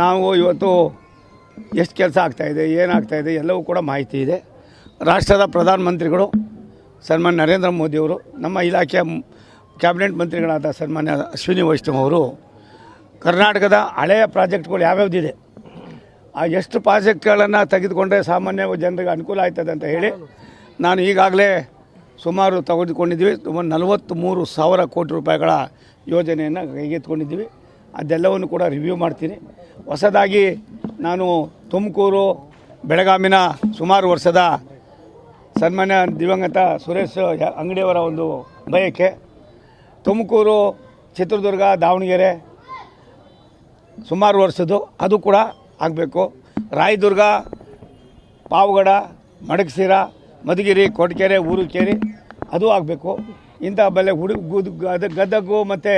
ನಾವು ಇವತ್ತು ಎಷ್ಟು ಕೆಲಸ ಆಗ್ತಾಯಿದೆ ಏನಾಗ್ತಾಯಿದೆ ಎಲ್ಲವೂ ಕೂಡ ಮಾಹಿತಿ ಇದೆ. ರಾಷ್ಟ್ರದ ಪ್ರಧಾನಮಂತ್ರಿಗಳು, ಸನ್ಮಾನ್ಯ ನರೇಂದ್ರ ಮೋದಿಯವರು ನಮ್ಮ ಇಲಾಖೆಯ ಕ್ಯಾಬಿನೆಟ್ ಮಂತ್ರಿಗಳಾದ ಸನ್ಮಾನ್ಯ ಅಶ್ವಿನಿ ವೈಷ್ಣವ್ ಅವರು, ಕರ್ನಾಟಕದ ಹಳೆಯ ಪ್ರಾಜೆಕ್ಟ್ಗಳು ಯಾವ್ಯಾವ್ದಿದೆ? ಆ ಎಷ್ಟು ಪ್ರಾಜೆಕ್ಟ್ಗಳನ್ನು ತೆಗೆದುಕೊಂಡ್ರೆ ಸಾಮಾನ್ಯ ಜನರಿಗೆ ಅನುಕೂಲ ಆಯ್ತದೆ ಅಂತ ಹೇಳಿ ನಾನು ಈಗಾಗಲೇ ಸುಮಾರು ತೆಗೆದುಕೊಂಡಿದ್ದೀವಿ. ಸುಮಾರು ನಲವತ್ತ್ಮೂರು ಸಾವಿರ ಕೋಟಿ ರೂಪಾಯಿಗಳ ಯೋಜನೆಯನ್ನು ಕೈಗೆತ್ತಿಕೊಂಡಿದ್ದೀವಿ. ಅದೆಲ್ಲವನ್ನು ಕೂಡ ರಿವ್ಯೂ ಮಾಡ್ತೀನಿ. ಹೊಸದಾಗಿ ನಾನು ತುಮಕೂರು ಬೆಳಗಾಮಿನ ಸುಮಾರು ವರ್ಷದ ಸನ್ಮಾನ್ಯ ದಿವಂಗತ ಸುರೇಶ್ ಅಂಗಡಿಯವರ ಒಂದು ಬಯಕೆ. ತುಮಕೂರು ಚಿತ್ರದುರ್ಗ, ದಾವಣಗೆರೆ ಸುಮಾರು ವರ್ಷದ್ದು. ಅದು ಕೂಡ ಆಗಬೇಕು. ರಾಯದುರ್ಗ, ಪಾವಗಡ ಮಡಗಸಿರ ಮಧುಗಿರಿ ಕೊಟ್ಕೆರೆ ಊರುಕೇರಿ ಅದು ಆಗಬೇಕು. ಇಂಥ ಬೆಲೆ ಹುಡುಗ ಗುದ್ ಗದಗು ಮತ್ತು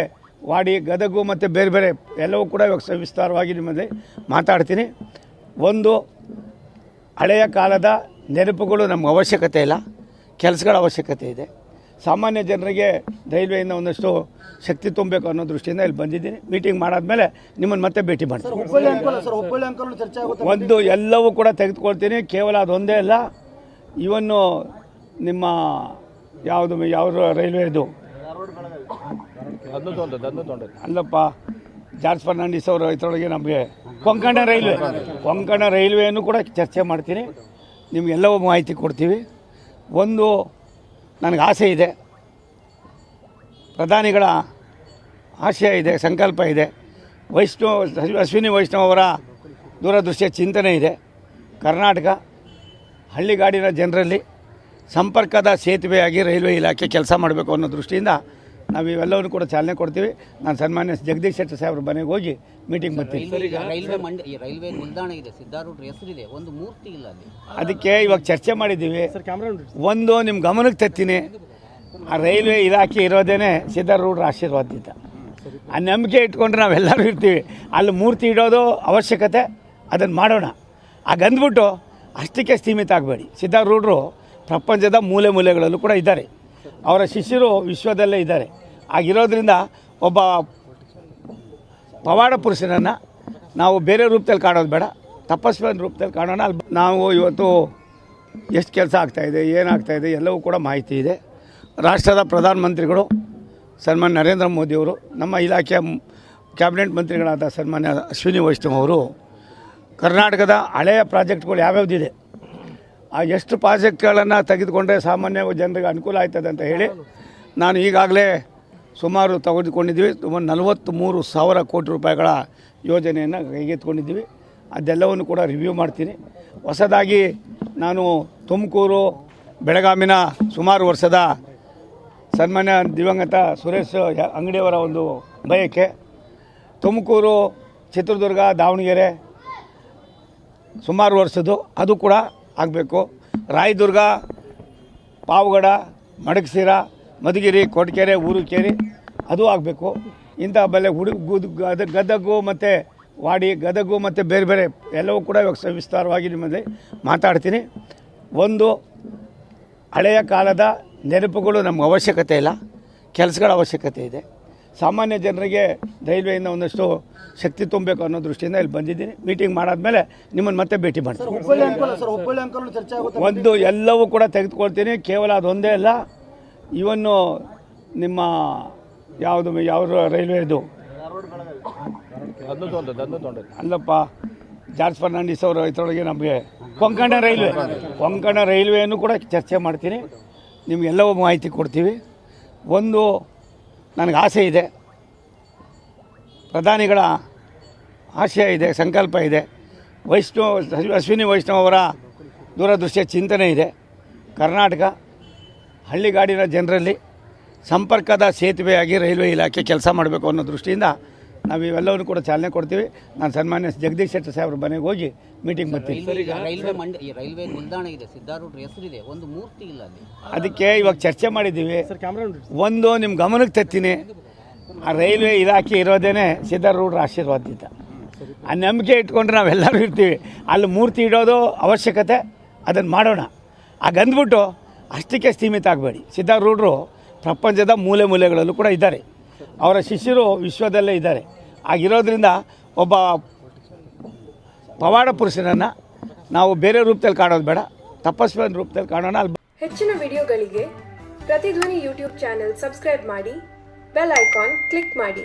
ವಾಡಿ ಗದಗು ಮತ್ತು ಬೇರೆ ಬೇರೆ ಎಲ್ಲವೂ ಕೂಡ ಇವಾಗ ಸವಿಸ್ತಾರವಾಗಿ ನಿಮ್ಮಲ್ಲಿ ಮಾತಾಡ್ತೀನಿ. ಒಂದು ಹಳೆಯ ಕಾಲದ ನೆನಪುಗಳು ನಮ್ಗೆ ಅವಶ್ಯಕತೆ ಇಲ್ಲ. ಕೆಲಸಗಳ ಅವಶ್ಯಕತೆ ಇದೆ. ಸಾಮಾನ್ಯ ಜನರಿಗೆ ರೈಲ್ವೆಯಿಂದ ಒಂದಷ್ಟು ಶಕ್ತಿ ತುಂಬಬೇಕು ಅನ್ನೋ ದೃಷ್ಟಿಯಿಂದ ಇಲ್ಲಿ ಬಂದಿದ್ದೀನಿ. ಮೀಟಿಂಗ್ ಮಾಡಾದ್ಮೇಲೆ ನಿಮ್ಮನ್ನು ಮತ್ತೆ ಭೇಟಿ ಮಾಡ್ತೀನಿ. ಒಂದು ಎಲ್ಲವೂ ಕೂಡ ತೆಗೆದುಕೊಳ್ತೀನಿ. ಕೇವಲ ಅದೊಂದೇ ಅಲ್ಲ. ಇವನ್ನು ನಿಮ್ಮ ಯಾವುದು ಯಾವ ರೈಲ್ವೆದು ಅಲ್ಲಪ್ಪ, ಜಾರ್ಜ್ ಫರ್ನಾಂಡಿಸ್ ಅವರು ಇದರೊಳಗೆ ನಮಗೆ ಕೊಂಕಣ ರೈಲ್ವೆ. ಕೊಂಕಣ ರೈಲ್ವೆಯನ್ನು ಕೂಡ ಚರ್ಚೆ ಮಾಡ್ತೀನಿ. ನಿಮಗೆಲ್ಲವೂ ಮಾಹಿತಿ ಕೊಡ್ತೀವಿ. ಒಂದು, ನನಗೆ ಆಸೆ ಇದೆ. ಪ್ರಧಾನಿಗಳ ಆಶಯ ಇದೆ, ಸಂಕಲ್ಪ ಇದೆ. ವೈಷ್ಣವ್, ಅಶ್ವಿನಿ ವೈಷ್ಣವ್ ಅವರ ದೂರದೃಷ್ಟಿಯ ಚಿಂತನೆ ಇದೆ. ಕರ್ನಾಟಕ, ಹಳ್ಳಿಗಾಡಿನ ಜನರಲ್ಲಿ ಸಂಪರ್ಕದ ಸೇತುವೆಯಾಗಿ ರೈಲ್ವೆ ಇಲಾಖೆ ಕೆಲಸ ಮಾಡಬೇಕು ಅನ್ನೋ ದೃಷ್ಟಿಯಿಂದ ನಾವು ಇವೆಲ್ಲವನ್ನು ಕೂಡ ಚಾಲನೆ ಕೊಡ್ತೀವಿ. ನಾನು ಸನ್ಮಾನ್ಯ ಜಗದೀಶ್ ಶೆಟ್ಟರ್ ಸಾಹೇಬ್ರ ಮನೆಗೆ ಹೋಗಿ ಮೀಟಿಂಗ್ ಬರ್ತೀವಿ ರೈಲ್ವೆ ನಿಲ್ದಾಣ ಇದೆ ಸಿದ್ಧಾರೂಢ ಹೆಸರಿದೆ ಒಂದು ಮೂರ್ತಿ ಇಲ್ಲ ಅಲ್ಲಿ. ಅದಕ್ಕೆ ಇವಾಗ ಚರ್ಚೆ ಮಾಡಿದ್ದೀವಿ. ಸರ್ ಕ್ಯಾಮ್ರಾ ನೋಡಿ. ಒಂದು ನಿಮ್ಮ ಗಮನಕ್ಕೆ ತತ್ತೀನಿ ಆ ರೈಲ್ವೆ ಇಲಾಖೆ ಇರೋದೇನೆ ಸಿದ್ಧಾರೂಢರ ಆಶೀರ್ವಾದದಿಂದ ಆ ನಂಬಿಕೆ ಇಟ್ಕೊಂಡ್ರೆ ನಾವೆಲ್ಲರೂ ಇರ್ತೀವಿ. ಅಲ್ಲಿ ಮೂರ್ತಿ ಇಡೋದು ಅವಶ್ಯಕತೆ ಅದನ್ನು ಮಾಡೋಣ. ಹಾಗಂದ್ಬಿಟ್ಟು ಅಷ್ಟಕ್ಕೆ ಸೀಮಿತ ಆಗಬೇಡಿ. ಸಿದ್ಧಾರೂಢರು ಪ್ರಪಂಚದ ಮೂಲೆ ಮೂಲೆಗಳಲ್ಲೂ ಕೂಡ ಇದ್ದಾರೆ. ಅವರ ಶಿಷ್ಯರು ವಿಶ್ವದಲ್ಲೇ ಇದ್ದಾರೆ. ಆಗಿರೋದ್ರಿಂದ ಒಬ್ಬ ಪವಾಡ ಪುರುಷನನ್ನು ನಾವು ಬೇರೆ ರೂಪದಲ್ಲಿ ಕಾಣೋದು ಬೇಡ ತಪಸ್ವಿನ ರೂಪದಲ್ಲಿ ಕಾಣೋಣ. ಅಲ್ಲಿ ನಾವು ಇವತ್ತು ಎಷ್ಟು ಕೆಲಸ ಆಗ್ತಾಯಿದೆ ಏನಾಗ್ತಾಯಿದೆ ಎಲ್ಲವೂ ಕೂಡ ಮಾಹಿತಿ ಇದೆ. ರಾಷ್ಟ್ರದ ಪ್ರಧಾನಮಂತ್ರಿಗಳು ಸನ್ಮಾನ್ಯ ನರೇಂದ್ರ ಮೋದಿಯವರು ನಮ್ಮ ಇಲಾಖೆಯ ಕ್ಯಾಬಿನೆಟ್ ಮಂತ್ರಿಗಳಾದ ಸನ್ಮಾನ್ಯ ಅಶ್ವಿನಿ ವೈಷ್ಣವ್ ಅವರು, ಕರ್ನಾಟಕದ ಹಳೆಯ ಪ್ರಾಜೆಕ್ಟ್ಗಳು ಯಾವ್ಯಾವುದಿದೆ, ಆ ಎಷ್ಟು ಪ್ರಾಜೆಕ್ಟ್ಗಳನ್ನು ತೆಗೆದುಕೊಂಡ್ರೆ ಸಾಮಾನ್ಯ ಜನರಿಗೆ ಅನುಕೂಲ ಆಯ್ತದೆ ಅಂತ ಹೇಳಿ ನಾನು ಈಗಾಗಲೇ ಸುಮಾರು ತೆಗೆದುಕೊಂಡಿದ್ದೀವಿ ಸುಮಾರು ನಲವತ್ತ್ಮೂರು ಸಾವಿರ ಕೋಟಿ ರೂಪಾಯಿಗಳ ಯೋಜನೆಯನ್ನು ಕೈಗೆತ್ಕೊಂಡಿದ್ದೀವಿ ಅದೆಲ್ಲವನ್ನು ಕೂಡ ರಿವ್ಯೂ ಮಾಡ್ತೀನಿ. ಹೊಸದಾಗಿ ನಾನು ತುಮಕೂರು ಬೆಳಗಾಮಿನ ಸುಮಾರು ವರ್ಷದ ಸನ್ಮಾನ್ಯ ದಿವಂಗತ ಸುರೇಶ್ ಅಂಗಡಿಯವರ ಒಂದು ಬಯಕೆ. ತುಮಕೂರು, ಚಿತ್ರದುರ್ಗ, ದಾವಣಗೆರೆ ಸುಮಾರು ವರ್ಷದ್ದು. ಅದು ಕೂಡ ಆಗಬೇಕು. ರಾಯದುರ್ಗ, ಪಾವಗಡ ಮಡಗಸಿರ ಮಧುಗಿರಿ ಕೊಟ್ಕೆರೆ ಊರುಕೇರಿ ಅದು ಆಗಬೇಕು. ಇಂಥ ಬೆಲೆ ಹುಡು ಗುದ್ ಗದ ಗದಗು ಮತ್ತು ವಾಡಿ ಗದಗು ಮತ್ತು ಬೇರೆ ಬೇರೆ ಎಲ್ಲವೂ ಕೂಡ ಇವಾಗ ಸವಿಸ್ತಾರವಾಗಿ ನಿಮ್ಮಲ್ಲಿ ಮಾತಾಡ್ತೀನಿ. ಒಂದು ಹಳೆಯ ಕಾಲದ ನೆನಪುಗಳು ನಮ್ಗೆ ಅವಶ್ಯಕತೆ ಇಲ್ಲ ಕೆಲಸಗಳ ಅವಶ್ಯಕತೆ ಇದೆ. ಸಾಮಾನ್ಯ ಜನರಿಗೆ ರೈಲ್ವೆಯಿಂದ ಒಂದಷ್ಟು ಶಕ್ತಿ ತುಂಬಬೇಕು ಅನ್ನೋ ದೃಷ್ಟಿಯಿಂದ ಇಲ್ಲಿ ಬಂದಿದ್ದೀನಿ. ಮೀಟಿಂಗ್ ಮಾಡಾದ್ಮೇಲೆ ನಿಮ್ಮನ್ನು ಮತ್ತೆ ಭೇಟಿ ಮಾಡ್ತೀನಿ. ಒಂದು ಎಲ್ಲವೂ ಕೂಡ ತೆಗೆದುಕೊಳ್ತೀನಿ. ಕೇವಲ ಅದೊಂದೇ ಅಲ್ಲ ಇವನ್ನು ನಿಮ್ಮ ಯಾವುದು ಯಾವ ರೈಲ್ವೆದು? ಅಲ್ಲಪ್ಪ ಜಾರ್ಜ್ ಫರ್ನಾಂಡಿಸ್ ಅವರು ಇದರೊಳಗೆ ನಮಗೆ ಕೊಂಕಣ ರೈಲ್ವೆ. ಕೊಂಕಣ ರೈಲ್ವೆಯನ್ನು ಕೂಡ ಚರ್ಚೆ ಮಾಡ್ತೀನಿ. ನಿಮಗೆಲ್ಲವೂ ಮಾಹಿತಿ ಕೊಡ್ತೀವಿ. ಒಂದು ನನಗೆ ಆಸೆ ಇದೆ. ಪ್ರಧಾನಿಗಳ ಆಶಯ ಇದೆ ಸಂಕಲ್ಪ ಇದೆ. ವೈಷ್ಣವ್ ಅಶ್ವಿನಿ ವೈಷ್ಣವ್ ಅವರ ದೂರದೃಷ್ಟಿಯ ಚಿಂತನೆ ಇದೆ. ಕರ್ನಾಟಕ ಹಳ್ಳಿಗಾಡಿನ ಜನರಲ್ಲಿ ಸಂಪರ್ಕದ ಸೇತುವೆಯಾಗಿ ರೈಲ್ವೆ ಇಲಾಖೆ ಕೆಲಸ ಮಾಡಬೇಕು ಅನ್ನೋ ದೃಷ್ಟಿಯಿಂದ ನಾವು ಇವೆಲ್ಲವನ್ನು ಕೂಡ ಚಾಲನೆ ಕೊಡ್ತೀವಿ. ನಾನು ಸನ್ಮಾನ್ಯ ಜಗದೀಶ್ ಶೆಟ್ಟರ್ ಸಾಹೇಬ್ರ ಮನೆಗೆ ಹೋಗಿ ಮೀಟಿಂಗ್ ಬರ್ತೀವಿ ರೈಲ್ವೆ ರೈಲ್ವೆ ಮಂಡ ಈ ರೈಲ್ವೆ ನಿಲ್ದಾಣ ಇದೆ ಸಿದ್ಧಾರೂಢ ಹೆಸರಿದೆ ಒಂದು ಮೂರ್ತಿ ಇಲ್ಲ ಅಲ್ಲಿ. ಅದಕ್ಕೆ ಇವಾಗ ಚರ್ಚೆ ಮಾಡಿದ್ದೀವಿ. ಸರ್ ಕ್ಯಾಮ್ರಾ ನೋಡಿ ಒಂದು ನಿಮ್ಮ ಗಮನಕ್ಕೆ ತತ್ತೀನಿ ಆ ರೈಲ್ವೆ ಇಲಾಖೆ ಇರೋದೇನೆ ಸಿದ್ಧಾರೂಢರ ಆಶೀರ್ವಾದದಿಂದ ಆ ನಂಬಿಕೆ ಇಟ್ಕೊಂಡ್ರೆ ನಾವೆಲ್ಲರೂ ಇರ್ತೀವಿ. ಅಲ್ಲಿ ಮೂರ್ತಿ ಇಡೋದು ಅವಶ್ಯಕತೆ ಅದನ್ನು ಮಾಡೋಣ. ಹಾಗಂದ್ಬಿಟ್ಟು ಅಷ್ಟಕ್ಕೆ ಸೀಮಿತ ಆಗಬೇಡಿ. ಸಿದ್ಧಾರೂಢರು ಪ್ರಪಂಚದ ಮೂಲೆ ಮೂಲೆಗಳಲ್ಲೂ ಕೂಡ ಇದ್ದಾರೆ. ಅವರ ಶಿಷ್ಯರು ವಿಶ್ವದಲ್ಲೇ ಇದ್ದಾರೆ. ಆಗಿರೋದ್ರಿಂದ ಒಬ್ಬ ಪವಾಡ ಪುರುಷನನ್ನು ನಾವು ಬೇರೆ ರೂಪದಲ್ಲಿ ಕಾಣೋದು ಬೇಡ. ತಪಸ್ವಿನ ರೂಪದಲ್ಲಿ ಕಾಣೋಣ ಅಲ್ಲಿ ಹೆಚ್ಚಿನ ವಿಡಿಯೋಗಳಿಗೆ ಪ್ರತಿಧ್ವನಿ ಯೂಟ್ಯೂಬ್ ಚಾನೆಲ್ ಸಬ್ಸ್ಕ್ರೈಬ್ ಮಾಡಿ, ಬೆಲ್ ಐಕಾನ್ ಕ್ಲಿಕ್ ಮಾಡಿ.